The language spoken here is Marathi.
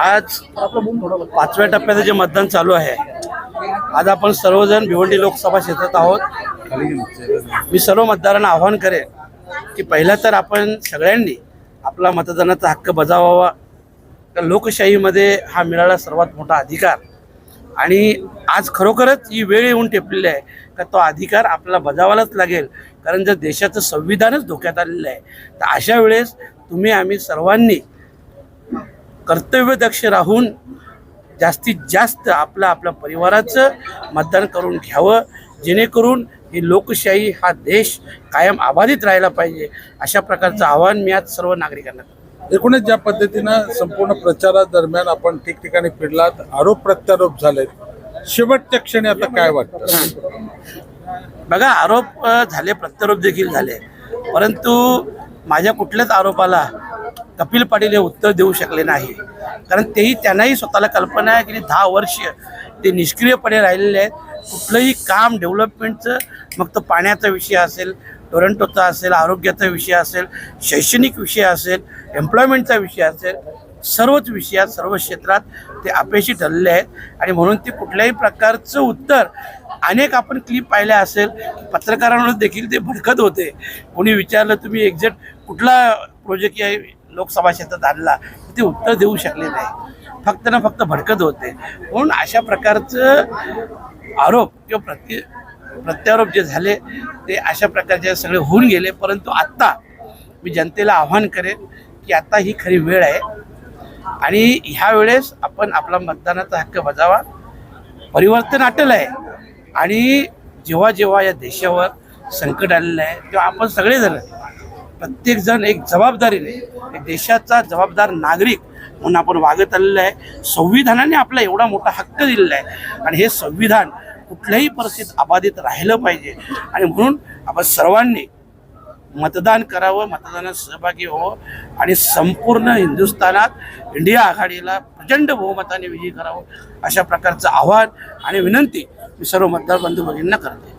आज पाचव्या टप्प्याचं जे मतदान चालू आहे आज आपण सर्वजण भिवंडी लोकसभा क्षेत्रात आहोत. मी सर्व मतदारांना आवाहन करेन की पहिला तर आपण सगळ्यांनी आपला मतदानाचा हक्क बजावावा. तर लोकशाहीमध्ये हा मिळाला सर्वात मोठा अधिकार. आणि आज खरोखरच ही वेळ येऊन टेपलेली आहे का तो अधिकार आपल्याला बजावायलाच लागेल. कारण जर देशाचं संविधानच धोक्यात आलेलं आहे तर अशा वेळेस तुम्ही आम्ही सर्वांनी कर्तव्यदक्ष राहून जास्तीत जास्त आपलं आपल्या परिवाराचं मतदान करून घ्यावं जेणेकरून ही लोकशाही हा देश कायम अबाधित राहायला पाहिजे अशा प्रकारचं आवाहन मी आज सर्व नागरिकांना एकूणच ज्या पद्धतीनं संपूर्ण प्रचारादरम्यान आपण ठिकठिकाणी फिरलात आरोप प्रत्यारोप झालेत. शेवटच्या क्षणी आता काय वाटतं? बघा आरोप झाले प्रत्यारोप देखील झाले. परंतु माझ्या कुठल्याच आरोपाला कपिल पाटील हे उत्तर देऊ शकले नाही. कारण तेही त्यांनाही स्वतःला कल्पना आहे की दहा वर्ष ते निष्क्रियपणे राहिलेले आहेत. कुठलंही काम डेव्हलपमेंटचं मग तो पाण्याचा विषय असेल टोरंटोचा असेल आरोग्याचा विषय असेल शैक्षणिक विषय असेल एम्प्लॉयमेंटचा विषय असेल सर्वच विषयात सर्व क्षेत्रात ते अपयशी ठरलेले आहेत. आणि म्हणून ते कुठल्याही प्रकारचं उत्तर अनेक आपण क्लिप पाहिल्या असेल पत्रकारांवर देखील ते भडकत होते. कोणी विचारलं तुम्ही एक्झॅक्ट कुठला प्रोजेक्ट या लोकसभा क्षेत्रात आणला ते उत्तर देऊ शकले नाही. फक्त ना फक्त भडकत होते. म्हणून अशा प्रकारचं आरोप किंवा प्रति प्रत्यारोप जे झाले ते अशा प्रकारचे सगळे होऊन गेले. परंतु आत्ता मी जनतेला आव्हान करेन की आता ही खरी वेळ आहे. आणि ह्या वेळेस आपण आपला मतदानाचा हक्क बजावा. परिवर्तन अटल आहे. आणि जेव्हा जेव्हा या देशावर संकट आलेलं आहे तेव्हा आपण सगळेजण प्रत्येकजण एक जबाबदारीने देशाचा जबाबदार नागरिक म्हणून आपण वागत आलेलं आहे. संविधानाने आपला एवढा मोठा हक्क दिलेला आहे. आणि हे संविधान कुठल्याही परिस्थितीत अबाधित राहिलं पाहिजे. आणि म्हणून आपण सर्वांनी मतदान करावं मतदानात सहभागी व्हावं आणि संपूर्ण हिंदुस्थानात इंडिया आघाडीला प्रचंड बहुमताने विजयी करावं अशा प्रकारचं आव्हान आणि विनंती मी सर्व मतदार बंधू भगिनींना करते.